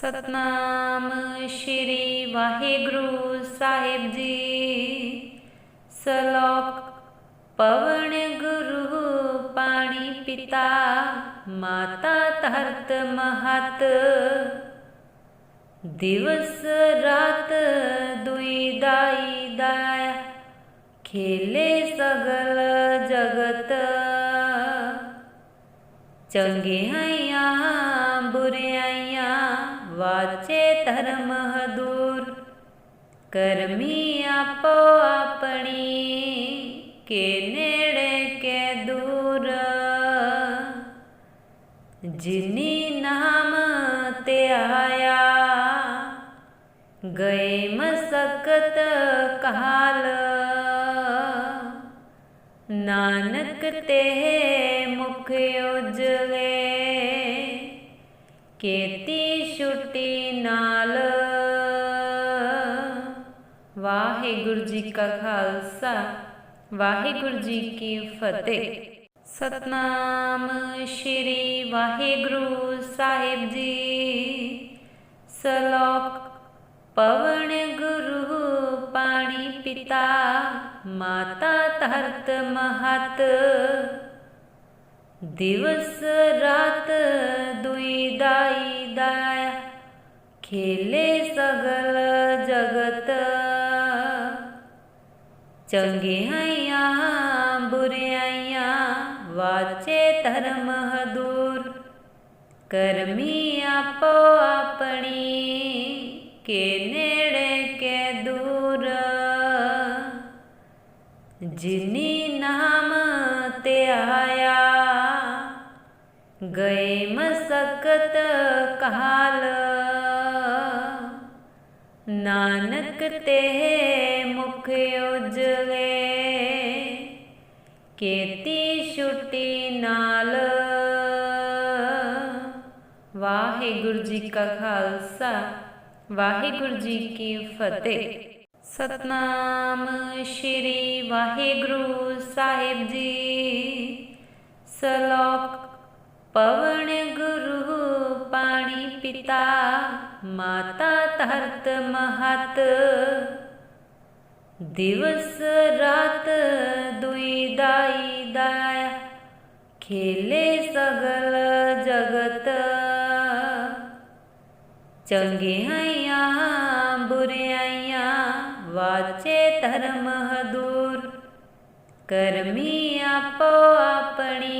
ਸਤਨਾਮ ਸ਼੍ਰੀ ਵਾਹਿਗੁਰੂ ਸਾਹਿਬ ਜੀ। ਸ਼ਲੋਕ, ਪਵਨ ਗੁਰੂ ਪਾਣੀ ਪਿਤਾ, ਮਾਤਾ ਧਰਤ ਮਹਤ। ਦਿਵਸ ਰਾਤ ਦੁਈ ਦਾਈ ਦਾਇਆ ਖੇਲੇ ਸਗਲ ਜਗਤ। ਚੰਗੇ ਬੁਰਿਆਈਆਂ ਵਾਚੇ ਧਰਮ ਹਦੂਰ ਕਰਮੀ ਆਪੋ ਆਪਣੀ ਕੇ ਨੇੜੇ ਕੇ ਦੂਰ ਜਿਨੀ ਨਾਮ ਤੇ ਆਇਆ ਗਏ ਮਸਕਤ ਕਾਲ ਨਾਨਕ ਤੇ ਮੁਖ ਉਜਲੇ ਕੀਤੀ ਛੁੱਟੀ ਨਾਲ। ਵਾਹਿਗੁਰੂ ਜੀ ਕਾ ਖਾਲਸਾ, ਵਾਹਿਗੁਰੂ ਜੀ ਕੀ ਫਤਿਹ। ਸਤਨਾਮ ਸ਼੍ਰੀ ਵਾਹਿਗੁਰੂ ਸਾਹਿਬ ਜੀ। ਸ਼ਲੋਕ, ਪਵਨ ਗੁਰੂ ਪਾਣੀ ਪਿਤਾ, ਮਾਤਾ ਧਰਤ ਮਹਤ। ਦਿਵਸ ਰਾਤ ਦੁਈ ਦਾਈ ਦਾਇਆ ਖੇਲੇ ਸਗਲ ਜਗਤ। ਚੰਗਿਆਈਆਂ ਬੁਰਿਆਈਆਂ, ਵਾਚੇ ਧਰਮ ਹਦੂਰ। ਕਰਮੀ ਆਪੋ ਆਪਣੀ, ਕੇ ਨੇੜੇ, ਕੇ ਦੂਰ। ਜਿਨੀ ਗਏ ਮਸਕਤ ਕਾਲ ਨਾਨਕ ਤੇ ਮੁਖ ਉਜਲੇ, ਕੀਤੀ ਛੁੱਟੀ ਨਾਲ। ਵਾਹਿਗੁਰੂ ਜੀ ਕਾ ਖਾਲਸਾ, ਵਾਹਿਗੁਰੂ ਜੀ ਕੀ ਫਤਿਹ। ਸਤਨਾਮ ਸ਼੍ਰੀ ਵਾਹਿਗੁਰੂ ਸਾਹਿਬ ਜੀ। ਸ਼ਲੋਕ ਪਵਨ ਗੁਰੂ ਪਾਣੀ ਪਿਤਾ, ਮਾਤਾ ਧਰਤ ਮਹਤ। ਦਿਵਸ ਰਾਤ ਦੁਈ ਦਾਈ ਦਾਇਆ ਖੇਲੇ ਸਗਲ ਜਗਤ। ਚੰਗਿਆਈਆਂ ਬੁਰਿਆਈਆਂ, ਵਾਚੇ ਧਰਮ ਹਦੂਰ। ਕਰਮੀ ਆਪੋ ਆਪਣੀ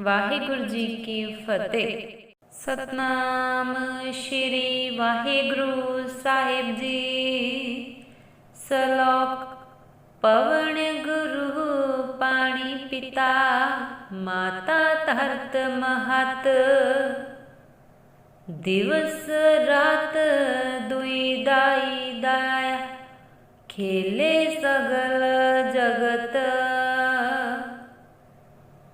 ਵਾਹਿਗੁਰੂ ਜੀ ਕੀ ਫਤਿਹ। ਸਤਨਾਮ ਸ਼੍ਰੀ ਵਾਹਿਗੁਰੂ ਸਾਹਿਬ ਜੀ। ਸ਼ਲੋਕ, ਪਵਨ ਗੁਰੂ ਪਾਣੀ ਪਿਤਾ, ਮਾਤਾ ਧਰਤ ਮਹਤ। ਦਿਵਸ ਰਾਤ ਦੁਈ ਦਾਈ ਦਾਇਆ ਖੇਲੇ ਸਗਲ ਜਗਤ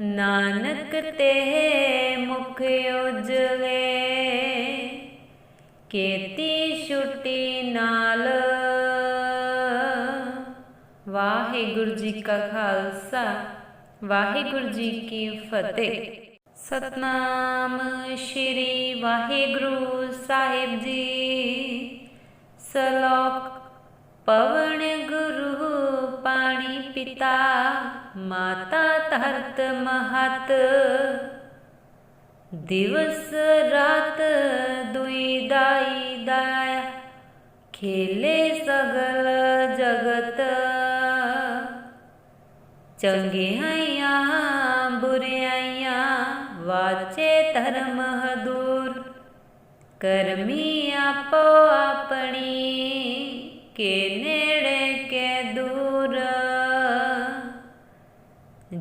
ਨਾਨਕ ਤੇ ਮੁਖ ਉਜਲੇ, ਕੀਤੀ ਛੁੱਟੀ ਨਾਲ। ਵਾਹਿਗੁਰੂ ਜੀ ਕਾ ਖਾਲਸਾ, ਵਾਹਿਗੁਰੂ ਜੀ ਕੀ ਫਤਿਹ। ਸਤਨਾਮ ਸ਼੍ਰੀ ਵਾਹਿਗੁਰੂ ਸਾਹਿਬ ਜੀ, ਸ਼ਲੋਕ ਪਵਨ ਗੁਰੂ ਪਾਣੀ ਪਿਤਾ, ਮਾਤਾ ਧਰਤ ਮਹਤ। ਦਿਵਸ ਰਾਤ ਦੁਈ ਦਾਈ ਦਾਇਆ ਖੇਲੇ ਸਗਲ ਜਗਤ। ਚੰਗਿਆਈਆਂ ਬੁਰਿਆਈਆਂ, ਵਾਚੇ ਧਰਮ ਹਦੂਰ। ਕਰਮੀ ਆਪੋ ਆਪਣੀ, ਕੇ ਨੇੜੇ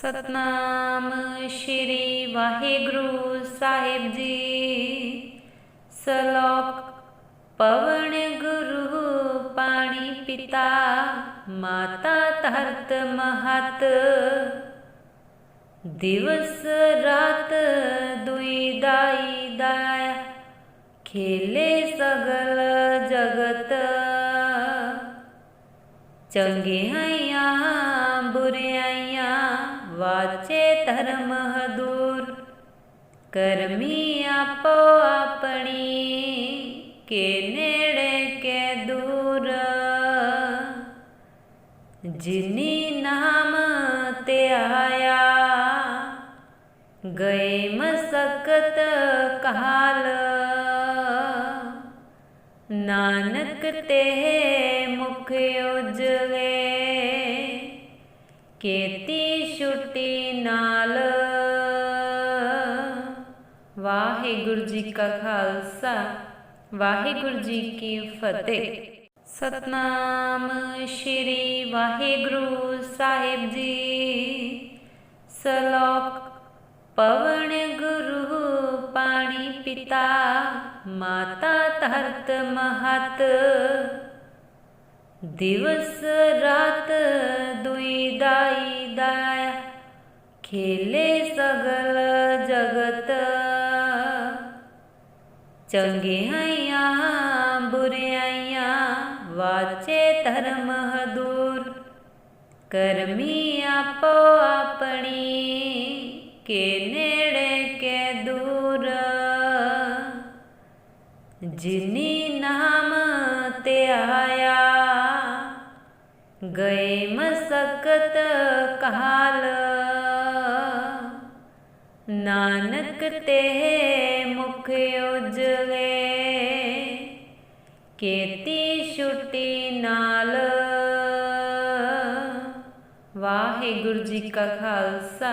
ਸਤਨਾਮ ਸ਼੍ਰੀ ਵਾਹਿਗੁਰੂ ਸਾਹਿਬ ਜੀ। ਸ਼ਲੋਕ, ਪਵਨ ਗੁਰੂ ਪਾਣੀ ਪਿਤਾ, ਮਾਤਾ ਧਰਤ ਮਹਤ। ਦਿਵਸ ਰਾਤ ਦੁਈ ਦਾਈ ਦਾਇ, ਖੇਲੇ ਸਗਲ ਜਗਤ। ਚੰਗੇ ਚੰਗਿਆਈਆਂ ਬੁਰਿਆਈਆਂ ਵਾਚੇ ਧਰਮ ਹਦੂਰ ਕਰਮੀ ਆਪੋ ਆਪਣੀ ਕੇ ਨੇੜੇ ਕੇ ਦੂਰ ਜਿਨੀ ਨਾਮ ਤੇ ਆਇਆ ਗਏ ਮਸਕਤ ਕਾਲ ਨਾਨਕ ਤੇ ਮੁਖ ਉਜਲੇ ਕੀਤੀ ਛੁੱਟੀ ਨਾਲ। ਵਾਹਿਗੁਰੂ ਜੀ ਕਾ ਖਾਲਸਾ, ਵਾਹਿਗੁਰੂ ਜੀ ਕੀ ਫਤਿਹ। ਸਤਨਾਮ ਸ਼੍ਰੀ ਵਾਹਿਗੁਰੂ ਸਾਹਿਬ ਜੀ। ਸ਼ਲੋਕ, ਪਵਨ ਗੁਰੂ ਪਾਣੀ ਪਿਤਾ, ਮਾਤਾ ਧਰਤ ਮਹਤ। ਦਿਵਸ ਰਾਤ ਦੁਈ ਦਾਈ ਦਾਇਆ ਖੇਲੇ ਸਗਲ ਜਗਤ। ਚੰਗਿਆਈਆਂ ਬੁਰਿਆਈਆਂ ਵਾਚੇ ਧਰਮ ਹਦੂਰ। ਕਰਮੀ ਆਪੋ ਆਪਣੀ ਕੇ ਨੇੜੇ ਕੇ ਦੂਰ। ਜਿਨੀ ਨਾਮ ਤੇ ਆਇਆ ਗਏ ਮਸਕਤ ਕਹਾਲ। ਨਾਨਕ ਤੇ ਮੁਖ ਉਜਲੇ, ਕੀਤੀ ਛੁੱਟੀ ਨਾਲ। ਵਾਹਿਗੁਰੂ ਜੀ ਕਾ ਖਾਲਸਾ,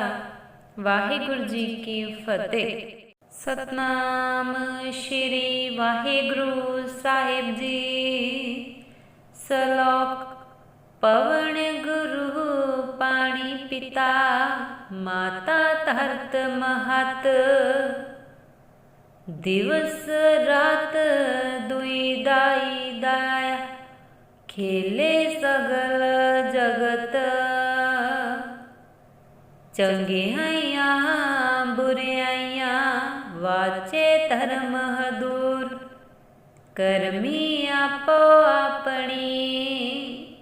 ਵਾਹਿਗੁਰੂ ਜੀ ਕੀ ਫਤਿਹ। ਸਤਨਾਮ ਸ਼੍ਰੀ ਵਾਹਿਗੁਰੂ ਸਾਹਿਬ ਜੀ, ਸ਼ਲੋਕ ਪਵਨ ਗੁਰੂ ਪਾਣੀ ਪਿਤਾ, ਮਾਤਾ ਧਰਤ ਮਹਤ। ਦਿਵਸ ਰਾਤ ਦੁਈ ਦਾਈ ਦਾਇਆ ਖੇਲੇ ਸਗਲ ਜਗਤ। ਚੰਗਿਆਈਆਂ ਬੁਰਿਆਈਆਂ, ਵਾਚੇ ਧਰਮ ਹਦੂਰ। ਕਰਮੀ ਆਪੋ ਆਪਣੀ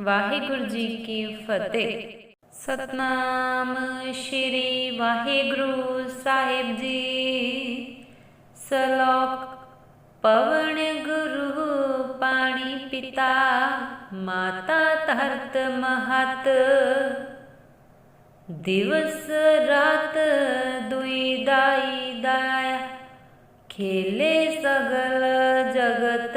ਵਾਹਿਗੁਰੂ ਜੀ ਕੀ ਫਤਿਹ। ਸਤਨਾਮ ਸ਼੍ਰੀ ਵਾਹਿਗੁਰੂ ਸਾਹਿਬ ਜੀ। ਸ਼ਲੋਕ, ਪਵਨ ਗੁਰੂ ਪਾਣੀ ਪਿਤਾ, ਮਾਤਾ ਧਰਤ ਮਹਤ। ਦਿਵਸ ਰਾਤ ਦੁਈ ਦਾਈ ਦਾਇਆ ਖੇਲੇ ਸਗਲ ਜਗਤ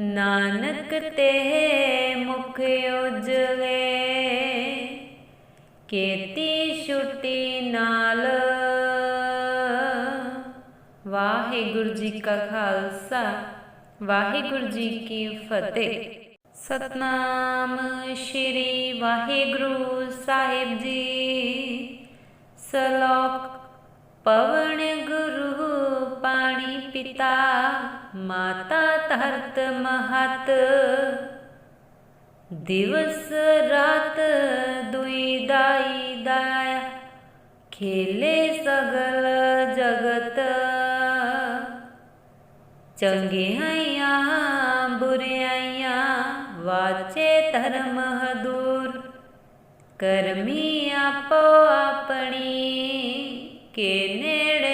ਨਾਨਕ ਤੇ ਮੁਖ ਉਜਲੇ, ਕੀਤੀ ਛੁੱਟੀ ਨਾਲ। ਵਾਹਿਗੁਰੂ ਜੀ ਕਾ ਖਾਲਸਾ, ਵਾਹਿਗੁਰੂ ਜੀ ਕੀ ਫਤਿਹ। ਸਤਨਾਮ ਸ਼੍ਰੀ ਵਾਹਿਗੁਰੂ ਸਾਹਿਬ ਜੀ, ਸ਼ਲੋਕ ਪਵਨ ਗੁਰੂ ਪਾਣੀ ਪਿਤਾ। ਮਾਤਾ ਧਰਤ ਮਹਤ। ਦਿਵਸ ਰਾਤ ਦੁਈ ਦਾਈ ਦਾਇਆ, ਖੇਲੇ ਸਗਲ ਜਗਤ। ਚੰਗਿਆਈਆਂ ਬੁਰਿਆਈਆਂ, ਵਾਚੇ ਧਰਮ ਹਦੂਰ। ਕਰਮੀ ਆਪੋ ਆਪਣੀ, ਕੇ ਨੇੜੇ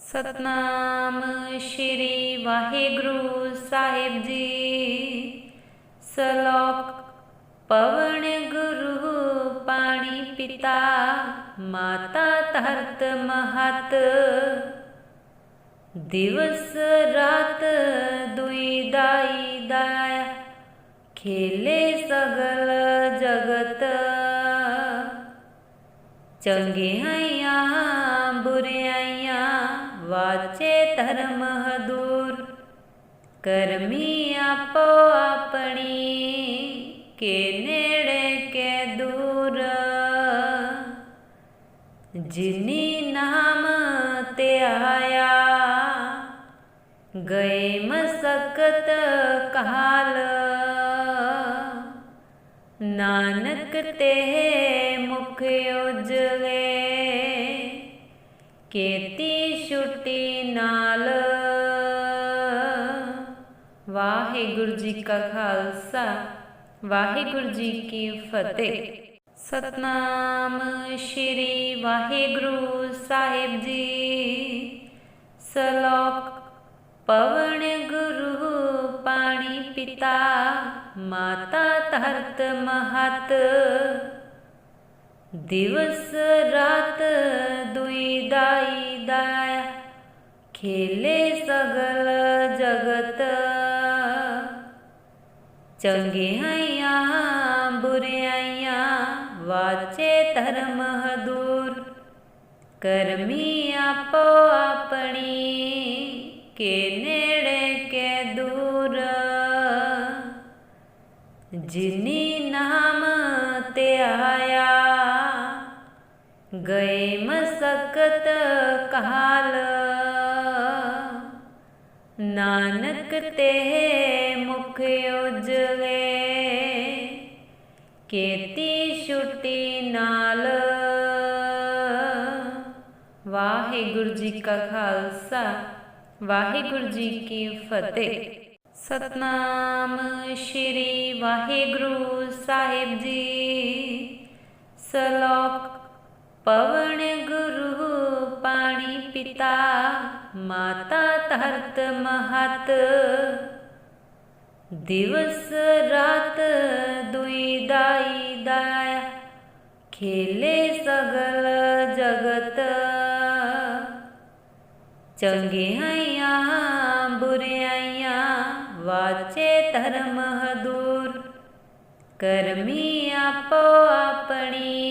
ਸਤਨਾਮ ਸ਼੍ਰੀ ਵਾਹਿਗੁਰੂ ਸਾਹਿਬ ਜੀ। ਸ਼ਲੋਕ, ਪਵਨ ਗੁਰੂ ਪਾਣੀ ਪਿਤਾ, ਮਾਤਾ ਧਰਤ ਮਹਤ। ਦਿਵਸ ਰਾਤ ਦੁਈ ਦਾਈ ਦਾਇਆ ਖੇਲੇ ਸਗਲ ਜਗਤ। ਚੰਗਿਆਈਆਂ ਬੁਰਿਆਈਆਂ ਵਾਚੇ ਧਰਮ ਹਦੂਰ ਕਰਮੀ ਆਪੋ ਆਪਣੀ ਕੇ ਨੇੜੇ ਕੇ ਦੂਰ ਜਿਨੀ ਨਾਮ ਤੇ ਆਇਆ ਗਏ ਮਸਕਤ ਕਾਲ ਨਾਨਕ ਤੇ ਮੁਖ ਉਜਲੇ ਕੀਤੀ ਛੁੱਟੀ ਨਾਲ। ਵਾਹਿਗੁਰੂ ਜੀ ਕਾ ਖਾਲਸਾ, ਵਾਹਿਗੁਰੂ ਜੀ ਕੀ ਫਤਿਹ। ਸਤਨਾਮ ਸ਼੍ਰੀ ਵਾਹਿਗੁਰੂ ਸਾਹਿਬ ਜੀ। ਸ਼ਲੋਕ, ਪਵਨ ਗੁਰੂ ਪਾਣੀ ਪਿਤਾ, ਮਾਤਾ ਧਰਤ ਮਹਤ। ਦਿਵਸ ਰਾਤ ਦੁਈ ਦਾਈ ਦਾਇਆ ਖੇਲੇ ਸਗਲ ਜਗਤ। ਚੰਗਿਆਈਆਂ ਬੁਰਿਆਈਆਂ ਵਾਚੇ ਧਰਮ ਹਦੂਰ। ਕਰਮੀ ਆਪੋ ਆਪਣੀ ਕੇ ਨੇੜੇ ਕੇ ਦੂਰ। ਜਿਨੀ ਨਾਮ ਤੇ ਆਇਆ ਗਏ ਮਸਕਤ ਕਾਲ ਨਾਨਕ ਤੇ ਮੁਖ ਉਜਲੇ, ਕੀਤੀ ਛੁੱਟੀ ਨਾਲ। ਵਾਹਿਗੁਰੂ ਜੀ ਕਾ ਖਾਲਸਾ, ਵਾਹਿਗੁਰੂ ਜੀ ਕੀ ਫਤਿਹ। ਸਤਨਾਮ ਸ਼੍ਰੀ ਵਾਹਿਗੁਰੂ ਸਾਹਿਬ ਜੀ, ਸ਼ਲੋਕ ਪਵਨ ਗੁਰੂ ਪਾਣੀ ਪਿਤਾ, ਮਾਤਾ ਧਰਤ ਮਹਤ। ਦਿਵਸ ਰਾਤ ਦੁਈ ਦਾਈ ਦਾਇਆ, ਖੇਲੇ ਸਗਲ ਜਗਤ। ਚੰਗਿਆਈਆਂ ਬੁਰਿਆਈਆਂ, ਵਾਚੇ ਧਰਮ ਹਦੂਰ। ਕਰਮੀ ਆਪੋ ਆਪਣੀ।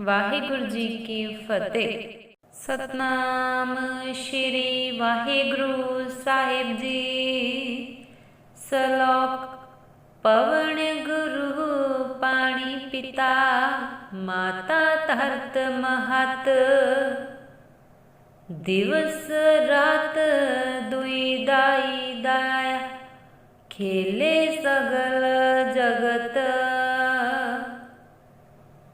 ਵਾਹਿਗੁਰੂ ਜੀ ਕੀ ਫਤਿਹ। ਸਤਨਾਮ ਸ਼੍ਰੀ ਵਾਹਿਗੁਰੂ ਸਾਹਿਬ ਜੀ। ਸ਼ਲੋਕ, ਪਵਨ ਗੁਰੂ ਪਾਣੀ ਪਿਤਾ, ਮਾਤਾ ਧਰਤ ਮਹਤ। ਦਿਵਸ ਰਾਤ ਦੁਈ ਦਾਈ ਦਾਇਆ ਖੇਲੇ ਸਗਲ ਜਗਤ।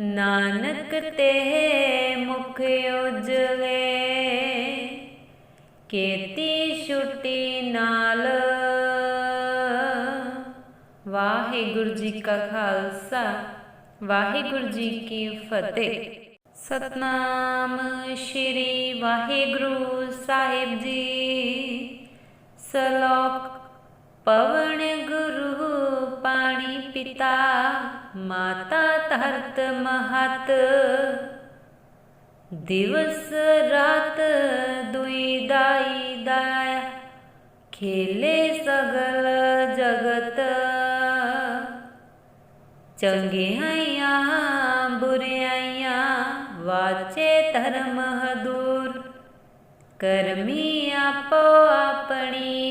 ਨਾਨਕ ਤੇ ਮੁਖ ਉਜਲੇ, ਕੀਤੀ ਛੁੱਟੀ ਨਾਲ। ਵਾਹਿਗੁਰੂ ਜੀ ਕਾ ਖਾਲਸਾ, ਵਾਹਿਗੁਰੂ ਜੀ ਕੀ ਫਤਿਹ। ਸਤਨਾਮ ਸ਼੍ਰੀ ਵਾਹਿਗੁਰੂ ਸਾਹਿਬ ਜੀ, ਸ਼ਲੋਕ ਪਵਨ ਗੁਰੂ ਪਾਣੀ ਪਿਤਾ, ਮਾਤਾ ਧਰਤ ਮਹਤ। ਦਿਵਸ ਰਾਤ ਦੁਈ ਦਾਈ ਦਾਇਆ, ਖੇਲੇ ਸਗਲ ਜਗਤ। ਚੰਗਿਆਈਆਂ ਬੁਰਿਆਈਆਂ, ਵਾਚੇ ਧਰਮ ਹਦੂਰ। ਕਰਮੀ ਆਪੋ ਆਪਣੀ।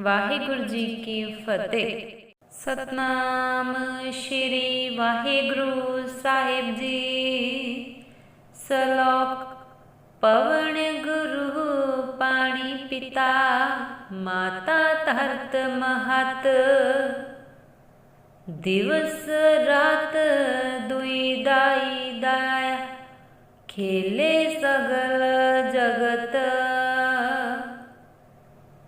ਵਾਹਿਗੁਰੂ ਜੀ ਕੀ ਫਤਿਹ। ਸਤਨਾਮ ਸ਼੍ਰੀ ਵਾਹਿਗੁਰੂ ਸਾਹਿਬ ਜੀ। ਸ਼ਲੋਕ, ਪਵਨ ਗੁਰੂ ਪਾਣੀ ਪਿਤਾ, ਮਾਤਾ ਧਰਤ ਮਹਤ। ਦਿਵਸ ਰਾਤ ਦੁਈ ਦਾਈ ਦਾਇ ਖੇਲੇ ਸਗਲ ਜਗਤ